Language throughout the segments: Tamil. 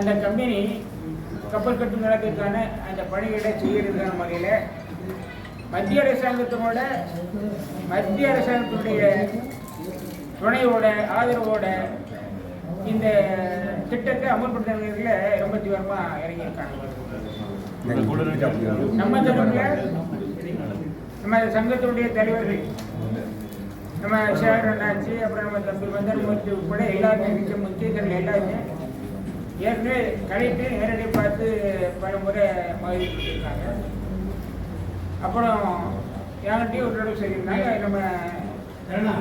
அந்த கம்பெனி கப்பல் கட்டும் நிலத்திற்கான அந்த பணிகளை செய்யறதுக்கான முறையில் மத்திய அரசாங்கத்தினோட மத்திய அரசாங்கத்தினுடைய துணையோட ஆதரவோட இந்த திட்டத்தை அமல்படுத்துறதுல ரொம்ப தீவிரமாக இறங்கியிருக்காங்க. நம்ம தரப்புல நம்ம சங்கத்தினுடைய தலைவர்கள் நம்ம சேகர் அண்ணாச்சி அப்புறம் நம்ம தம்பி மந்தர்மூர்த்தி உட்பட எல்லாருமே மிச்ச முக்கியர்கள் எல்லாருமே ஏற்கனவே கலைத்து நேரடி பார்த்து பல முறை மகிழ்ச்சி கொடுத்துருக்காங்க. அப்புறம் யார்கிட்டையும் ஒரு தடவை சொல்லியிருந்தாங்க நம்ம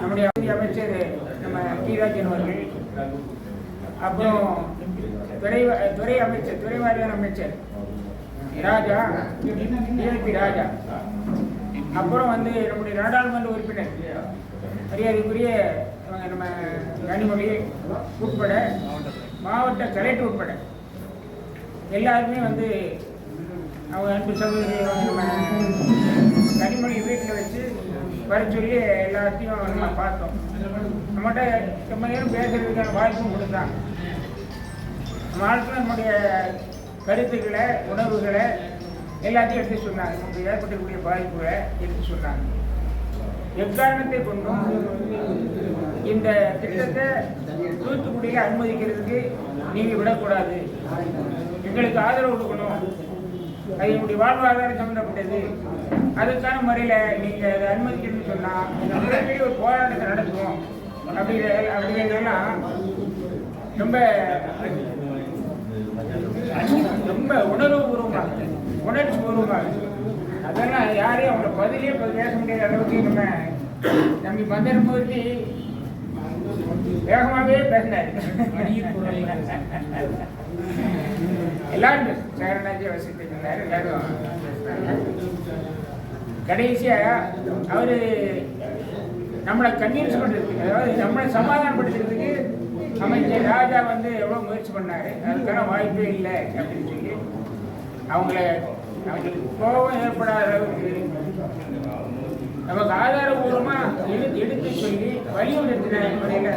நம்முடைய அமைச்சர் நம்ம கீராஜன் அவர்கள். அப்புறம் துறை துறை அமைச்சர் துறை வாரியான அமைச்சர் ராஜா டிஎல்பி ராஜா. அப்புறம் வந்து நம்முடைய நாடாளுமன்ற உறுப்பினர் மரியாதைக்குரிய நம்ம கனிமொழி உட்பட மாவட்ட கலெக்டர் உட்பட எல்லாருமே வந்து அவங்க அன்பு சகோதரி அவங்க கனிமொழி வீட்டில் வச்சு வர சொல்லி எல்லாத்தையும் நம்ம பார்த்தோம். நம்மகிட்ட ரொம்ப நேரம் பேசுறதுக்கான வாய்ப்பும் கொடுத்தாங்க. நம்ம நம்முடைய கருத்துக்களை உணர்வுகளை எல்லாத்தையும் எடுத்து சொன்னாங்க. நமக்கு ஏற்பட்டிருக்கக்கூடிய பாதிப்புகளை எடுத்து சொன்னாங்க. எக்காரணத்தை கொண்டும் இந்த திட்டத்தை தூத்துக்குடியில் அனுமதிக்கிறதுக்கு நீங்க விடக்கூடாது. எங்களுக்கு ஆதரவு கொடுக்கணும். அது எங்களுடைய வாழ்வாதாரம் சம்பந்தப்பட்டது. அதுக்கான முறையில் நீங்க அதை அனுமதிக்கணும்னு சொன்னா மிகப்பெரிய ஒரு போராட்டத்தை நடத்துவோம். அப்படிங்கிற அப்படிங்கிறதெல்லாம் ரொம்ப ரொம்ப உணர்வுபூர்வமாக உணர்ச்சி பூர்வமாக அதெல்லாம் யாரையும் அவங்கள பதிலே பேச முடியாத அளவுக்கு நம்ம நம்பி மந்திரமூர்த்தி வேகமாகவே பேசினார் எல்லாரும் பேசு சேரனாஜி வசித்திருந்தார் எல்லாரும் பேசினாங்க. கடைசியா அவரு நம்மளை கன்வின்ஸ் பண்றதுக்கு அதாவது நம்மளை சமாதானப்படுத்துறதுக்கு அமைச்சர் ராஜா வந்து எவ்வளவு முயற்சி பண்ணாரு அதுக்கான வாய்ப்பே இல்லை அப்படின்னு சொல்லி அவங்கள அவங்களுக்கு கோபம் ஏற்படாத அளவுக்கு நமக்கு ஆதாரபூர்வமா எடுத்து எடுத்து சொல்லி வலியுறுத்தின முறையில்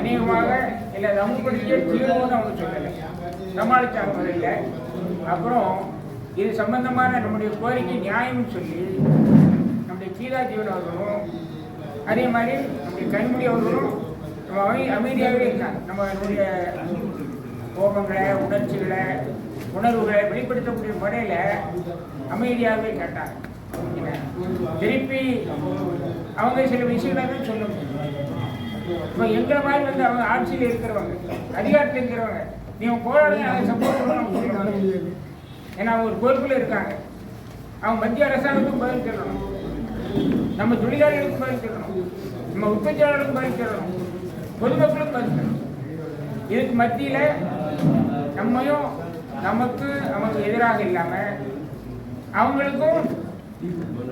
அநேகமாக இல்லை நம்மளுடைய தீர்வுன்னு அவங்க சொல்லலை. சமாளிச்சாங்க முறையில். அப்புறம் இது சம்பந்தமான நம்முடைய கோரிக்கை நியாயம்னு சொல்லி நம்முடைய கீதா ஜீவன் அவர்களும் அதே மாதிரி நம்முடைய கண்மொழி அவர்களும் நம்ம அமை அமைதியாகவே இருக்காங்க. நம்ம கோபங்களை உணர்ச்சிகளை உணர்வுகளை வெளிப்படுத்தக்கூடிய முறையில் அமைதியாகவே கேட்டாங்க. திருப்பி அவங்க சில விஷயங்களை தான் சொல்ல முடியும் இப்போ எங்களை மாதிரி வந்து அவங்க ஆட்சியில் இருக்கிறவங்க அதிகாரத்தில் இருக்கிறவங்க நீங்க போராடுங்க அதை சப்போர்ட் பண்ணணும் ஏன்னா அவங்க ஒரு பொறுப்பில் இருக்காங்க. அவங்க மத்திய அரசாங்கத்துக்கும் பதில் சொல்லணும். நம்ம தொழிலாளிகளுக்கும் பதில் சொல்லணும். நம்ம உற்பத்தியாளர்களுக்கும் பதில் சொல்லணும். பொதுமக்களும் பதில் சொல்லணும். இதுக்கு மத்தியில் நம்மையும் நமக்கு நமக்கு எதிராக இல்லாமல் அவங்களுக்கும்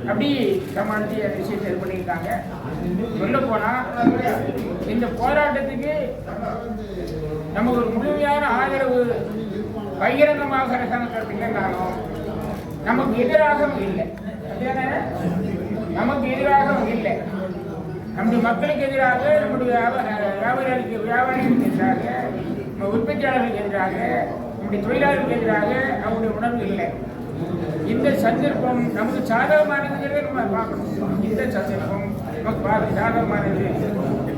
அப்படி சமாளித்து விஷயத்தை இது பண்ணியிருக்காங்க. சொல்ல போனால் இந்த போராட்டத்துக்கு நமக்கு ஒரு முழுமையான ஆதரவு பகிரங்கமாக அரசாங்கம் இல்லைனாலும் நமக்கு எதிராகவும் இல்லை. நமக்கு எதிராகவும் இல்லை. நம்முடைய மக்களுக்கு எதிராக நம்முடைய வியாபாரிகளுக்கு வியாபாரிகளுக்கு எதிராக நம்ம உற்பத்தியாளர்களுக்கு எதிராக நம்முடைய தொழிலாளர்களுக்கு எதிராக அவருடைய உணர்வு இல்லை. இந்த சந்தர்ப்பம் நமக்கு சாதகமானதுங்கிறத நம்ம பார்க்கணும். இந்த சந்தர்ப்பம் நமக்கு பார்க்க சாதகமானது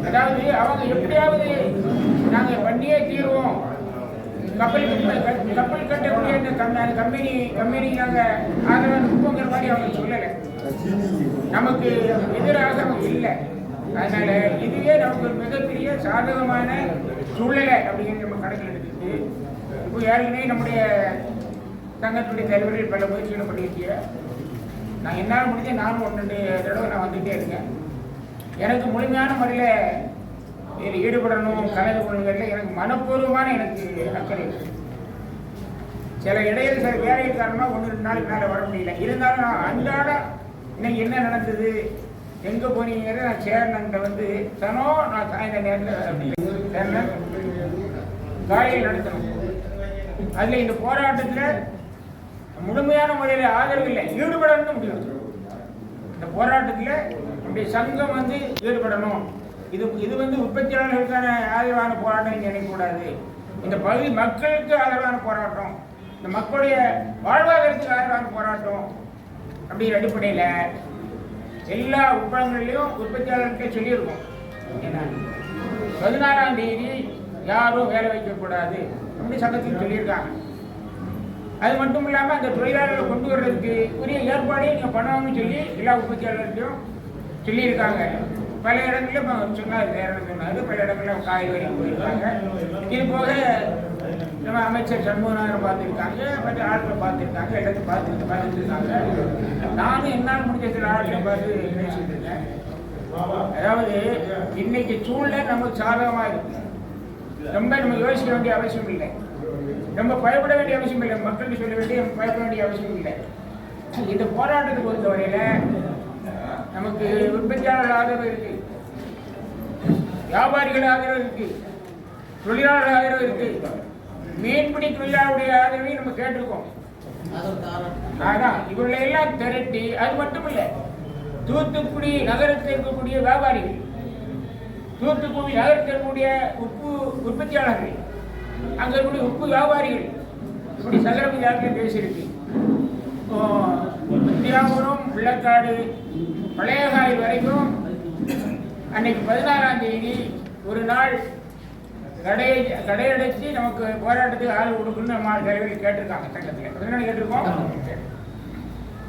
அதாவது அவங்க எப்படியாவது நாங்கள் பண்ணியே தீருவோம். கப்பல் கட்ட- கப்பல் கட்டக்கூடிய இந்த கம்பெனி கம்பெனி நாங்கள் ஆதரவு இருப்போங்கிற மாதிரி அவங்க சொல்லலை. நமக்கு எதிராக அவங்க இல்லை. அதனால இதுவே நமக்கு ஒரு மிகப்பெரிய சாதகமான சூழ்நிலை அப்படிங்கிறது நம்ம கணக்கில் எடுத்துட்டு இப்போ ஏற்கனவே நம்முடைய சங்கத்துடைய தலைவர்கள் பல முயற்சிகளை பண்ணியிருக்கீங்க. நான் என்னால் முடிஞ்ச நானும் ஒன்று ரெண்டு தடவை நான் வந்துகிட்டே இருக்கேன். எனக்கு முழுமையான முறையில் இதில் ஈடுபடணும் கலந்து கொள்வதில் எனக்கு மனப்பூர்வமான எனக்கு அக்கறை. சில இடையில சில வேலையின் காரணமாக ஒன்று ரெண்டு நாளுக்கு மேலே வர முடியல. இருந்தாலும் நான் அன்றாட இன்னைக்கு என்ன நடந்தது எங்கே போனீங்கிறத நான் சேர்னன்ட்ட வந்து தனோ நான் சாயந்தர நேரத்தில் சேர்னன் காலையில் நடத்தணும். அதில் இந்த போராட்டத்தில் முழுமையான முறையில் ஆதரவு இல்லை ஈடுபடணும்னு முடிவு இந்த போராட்டத்தில் நம்முடைய சங்கம் வந்து ஈடுபடணும். இது இது வந்து உற்பத்தியாளர்களுக்கான ஆதரவான போராட்டம் நினைக்கக்கூடாது. இந்த பகுதி மக்களுக்கு ஆதரவான போராட்டம். இந்த மக்களுடைய வாழ்வாதாரத்துக்கு ஆதரவான போராட்டம் அப்படிங்கிற அடிப்படையில் எல்லா உட்படங்கள்லையும் உற்பத்தியாளர்கிட்ட சொல்லியிருக்கோம். ஏன்னா பதினாறாம் தேதி யாரும் வேலை வைக்கக்கூடாது. அப்படி சங்கத்தில் சொல்லியிருக்காங்க. அது மட்டும் இல்லாமல் அந்த தொழிலாளர்களை கொண்டு வர்றதுக்கு உரிய ஏற்பாடையும் நீங்கள் பண்ணணும்னு சொல்லி எல்லா உற்பத்தியாளர்களையும் சொல்லியிருக்காங்க. பல இடங்களில் இப்போ சொன்னார் வேற சொன்னார்? பல இடங்களில் காய்கறி போயிருக்காங்க. இது போக நம்ம அமைச்சர் சண்முகநாதன் பார்த்துருக்காங்க மற்ற ஆட்களை பார்த்துருக்காங்க எல்லாத்தையும் பார்த்துட்டு பார்த்துருக்காங்க. நானும் என்னால் முடிஞ்ச சில ஆட்களை பார்த்து பேசிட்டு இருக்கேன். அதாவது இன்னைக்கு சூழ்நிலை நமக்கு சாதகமாக இருக்கு. ரொம்ப நம்ம யோசிக்க வேண்டிய அவசியம் இல்லை. நம்ம பயப்பட வேண்டிய அவசியம் இல்லை. மக்களுக்கு சொல்ல வேண்டிய பயப்பட வேண்டிய அவசியம் இல்லை. இந்த போராட்டத்தை பொறுத்தவரையில நமக்கு உற்பத்தியாளர் ஆதரவு இருக்கு. வியாபாரிகள் ஆதரவு இருக்கு. தொழிலாளர் ஆதரவு இருக்கு. மீன்பிடி தொழிலாளருடைய ஆதரவையும் நம்ம கேட்டிருக்கோம். அதான் இவர்களை எல்லாம் திரட்டி அது மட்டும் இல்லை தூத்துக்குடி நகரத்தில் இருக்கக்கூடிய வியாபாரிகள் தூத்துக்குடி நகரத்தில் இருக்கக்கூடிய உப்பு உற்பத்தியாளர்கள் அங்கே இருக்கக்கூடிய உப்பு வியாபாரிகள். இப்படி சகரபதி யாருக்கும் பேசியிருக்கு. இந்தியாபுரம் விளக்காடு பழையகாய் வரைக்கும் அன்னைக்கு பதினாறாம் தேதி ஒரு நாள் கடையை கடையடைச்சு நமக்கு போராட்டத்துக்கு ஆள் கொடுக்கணும்னு நம்ம தலைவர்கள் கேட்டிருக்காங்க சங்கத்தில். பதினாலு கேட்டிருக்கோம்?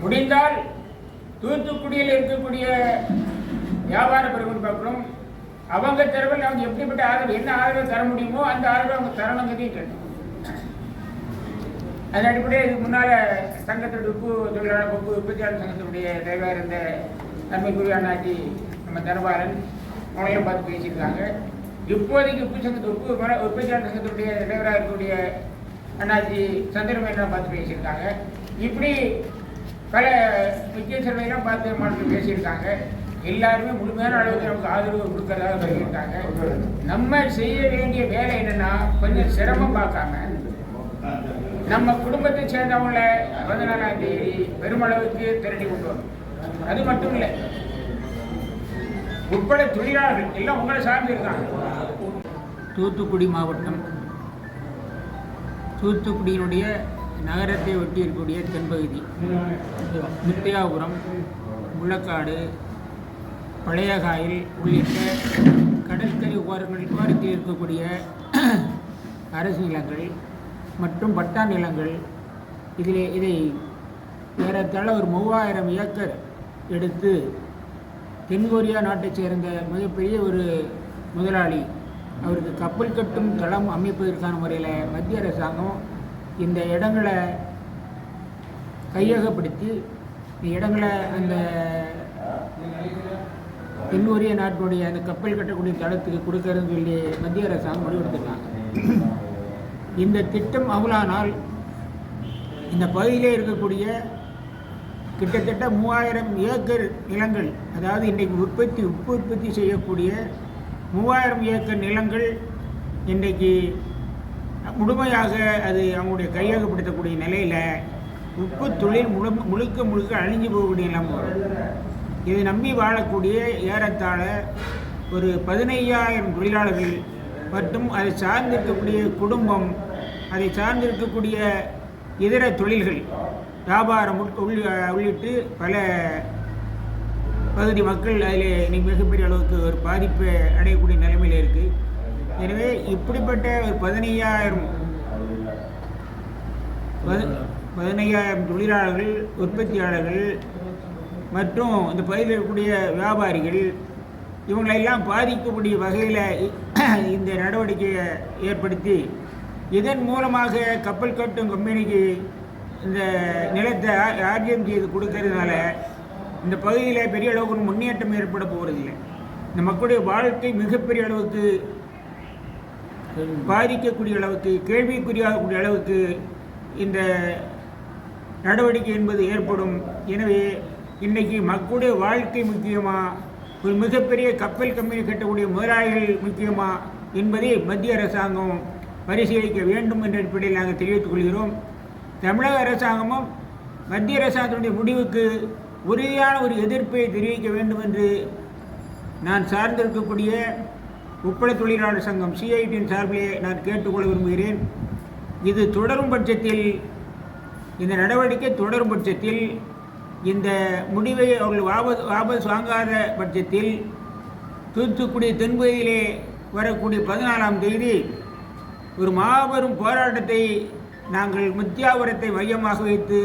முடிந்தால் தூத்துக்குடியில் இருக்கக்கூடிய வியாபார பெருமக்களும் அவங்க தெருவில் அவங்க எப்படிப்பட்ட ஆதரவு என்ன ஆதரவு தர முடியுமோ அந்த ஆதரவு அவங்க தரணுங்கிறதையும் கேட்டோம். அதன் அடிப்படையில் இதுக்கு முன்னால் சங்கத்தோட உப்பு தொழிலாளர் உப்பு உற்பத்தியாளர் சங்கத்தினுடைய தலைவர் இருந்த நன்மைக்குரிய அண்ணாச்சி நம்ம தர்பாரன் அவங்களையும் பார்த்து பேசியிருக்காங்க. இப்போதைக்கு உப்பு சங்கத்து உப்பு உற்பத்தியாளர் சங்கத்தினுடைய தலைவராக இருக்கக்கூடிய அண்ணாச்சி சந்திரமேனா பார்த்து பேசியிருக்காங்க. இப்படி பல முக்கிய சபையெல்லாம் பார்த்து மாநிலம் பேசியிருக்காங்க. எல்லாருமே முழுமையான அளவுக்கு நமக்கு ஆதரவு கொடுக்கறதாக சொல்லியிருக்காங்க. நம்ம செய்ய வேண்டிய வேலை என்னன்னா கொஞ்சம் சிரமம் பார்க்காம நம்ம குடும்பத்தை சேர்ந்தவங்கள பதினாலாம் தேதி பெருமளவுக்கு திரட்டி கொண்டு வரும் அது மட்டும் இல்லை உட்பட தொழிலாளர்கள் எல்லாம் உங்களை சார்ந்து இருக்காங்க. தூத்துக்குடி மாவட்டம் தூத்துக்குடியினுடைய நகரத்தை ஒட்டி இருக்கக்கூடிய தென்பகுதி முத்தையாபுரம் முள்ளக்காடு பழையகாயில் உள்ளிட்ட கடற்கரை ஓரங்கள் ஓரத்தில் இருக்கக்கூடிய அரசு நிலங்கள் மற்றும் பட்டா நிலங்கள் இதில் இதை ஏறத்தாழ ஒரு மூவாயிரம் ஏக்கர் எடுத்து தென்கொரியா நாட்டைச் சேர்ந்த மிகப்பெரிய ஒரு முதலாளி. அவருக்கு கப்பல் கட்டும் தளம் அமைப்பதற்கான முறையில் மத்திய அரசாங்கம் இந்த இடங்களை கையகப்படுத்தி இந்த இடங்களை அந்த தென்கொரிய நாட்டினுடைய அந்த கப்பல் கட்டக்கூடிய தளத்துக்கு கொடுக்கறதுன்னு சொல்லி மத்திய அரசாங்கம் முடிவெடுத்திருக்காங்க இந்த திட்டம் அவ்வளானால் இந்த பகுதியிலே இருக்கக்கூடிய கிட்டத்தட்ட மூவாயிரம் ஏக்கர் நிலங்கள் அதாவது இன்றைக்கு உற்பத்தி உப்பு உற்பத்தி செய்யக்கூடிய மூவாயிரம் ஏக்கர் நிலங்கள் இன்றைக்கு முழுமையாக அது அவங்களுடைய கையகப்படுத்தக்கூடிய நிலையில் உப்பு தொழில் முழு முழுக்க முழுக்க அழிஞ்சு போகக்கூடிய நிலைமை வரும். இதை நம்பி வாழக்கூடிய ஏறத்தாழ ஒரு பதினையாயிரம் தொழிலாளர்கள் மற்றும் அதை சார்ந்திருக்கக்கூடிய குடும்பம் அதை சார்ந்திருக்கக்கூடிய இதர தொழில்கள் வியாபாரம் உள்- உள்ளிட்டு பல பகுதி மக்கள் அதில் இன்னைக்கு மிகப்பெரிய அளவுக்கு ஒரு பாதிப்பை அடையக்கூடிய நிலைமையில் இருக்குது எனவே இப்படிப்பட்ட ஒரு பதினையாயிரம் பதி- பதினையாயிரம் தொழிலாளர்கள் உற்பத்தியாளர்கள் மற்றும் இந்த பகுதியில் இருக்கக்கூடிய வியாபாரிகள் இவங்களெல்லாம் பாதிக்கக்கூடிய வகையில் இந்த நடவடிக்கையை ஏற்படுத்தி இதன் மூலமாக கப்பல் கட்டும் கம்பெனிக்கு இந்த நிலத்தை ஆர்ஜியம் செய்து கொடுக்கறதுனால இந்த பகுதியில் பெரிய அளவுக்கு ஒரு முன்னேற்றம் ஏற்பட போகிறதில்லை இந்த மக்களுடைய வாழ்க்கை மிகப்பெரிய அளவுக்கு பாதிக்கக்கூடிய அளவுக்கு கேள்விக்குறியாகக்கூடிய அளவுக்கு இந்த நடவடிக்கை என்பது ஏற்படும். எனவே இன்றைக்கி மக்களுடைய வாழ்க்கை முக்கியமா? ஒரு மிகப்பெரிய கப்பல் கம்பெனி கட்டக்கூடிய முதலாளிகள் முக்கியமா? என்பதை மத்திய அரசாங்கம் பரிசீலிக்க வேண்டும் என்ற அடிப்படையில் நாங்கள் தெரிவித்துக் கொள்கிறோம். தமிழக அரசாங்கமும் மத்திய அரசாங்கத்தினுடைய முடிவுக்கு உறுதியான ஒரு எதிர்ப்பை தெரிவிக்க வேண்டும் என்று நான் சார்ந்திருக்கக்கூடிய உப்பள தொழிலாளர் சங்கம் சிஐடியின் சார்பிலே நான் கேட்டுக்கொள்ள விரும்புகிறேன். இது தொடரும் பட்சத்தில் இந்த நடவடிக்கை தொடரும் பட்சத்தில் இந்த முடிவை அவர்கள் வாபஸ் வாபஸ் வாங்காத பட்சத்தில் தூத்துக்குடி தென்பகுதியிலே வரக்கூடிய பதினாலாம் தேதி ஒரு மாபெரும் போராட்டத்தை நாங்கள் முத்தியாவரத்தை மையமாக வைத்து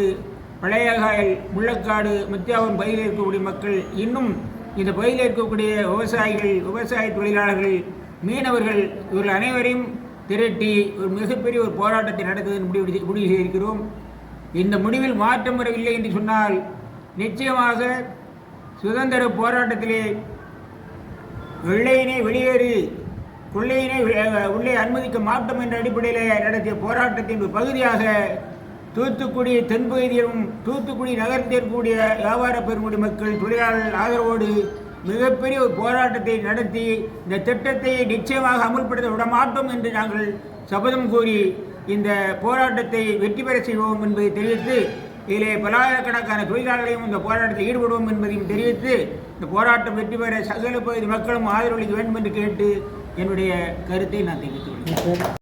பழையகாயல் முள்ளக்காடு முத்தியாபுரம் பகுதியில் இருக்கக்கூடிய மக்கள் இன்னும் இந்த பகுதியில் இருக்கக்கூடிய விவசாயிகள் விவசாய தொழிலாளர்கள் மீனவர்கள் இவர்கள் அனைவரையும் திரட்டி ஒரு மிகப்பெரிய ஒரு போராட்டத்தை நடத்துவதன் முடிவு முடிவு செய்திருக்கிறோம். இந்த முடிவில் மாற்றம் வரவில்லை என்று சொன்னால் நிச்சயமாக சுதந்திர போராட்டத்திலே வெள்ளையினை வெளியேறு கொள்ளையினை உள்ளே அனுமதிக்க மாட்டோம் என்ற அடிப்படையில் நடத்திய போராட்டத்தின் ஒரு பகுதியாக தூத்துக்குடி தென்பகுதியிலும் தூத்துக்குடி நகரத்திற்குரிய வியாபார பெருங்குடி மக்கள் தொழிலாளர்கள் ஆதரவோடு மிகப்பெரிய ஒரு போராட்டத்தை நடத்தி இந்த திட்டத்தை நிச்சயமாக அமுல்படுத்த விட மாட்டோம் என்று நாங்கள் சபதம் கூறி இந்த போராட்டத்தை வெற்றி பெற செய்வோம் என்பதை தெரிவித்து இதிலே பல்லாயிரக்கணக்கான தொழிலாளர்களையும் இந்த போராட்டத்தில் ஈடுபடுவோம் என்பதையும் தெரிவித்து இந்த போராட்டம் வெற்றி பெற சகல பகுதி மக்களும் ஆதரவளிக்க வேண்டும் என்று கேட்டு என்னுடைய கருத்தை நான் தெரிவித்துள்ளேன்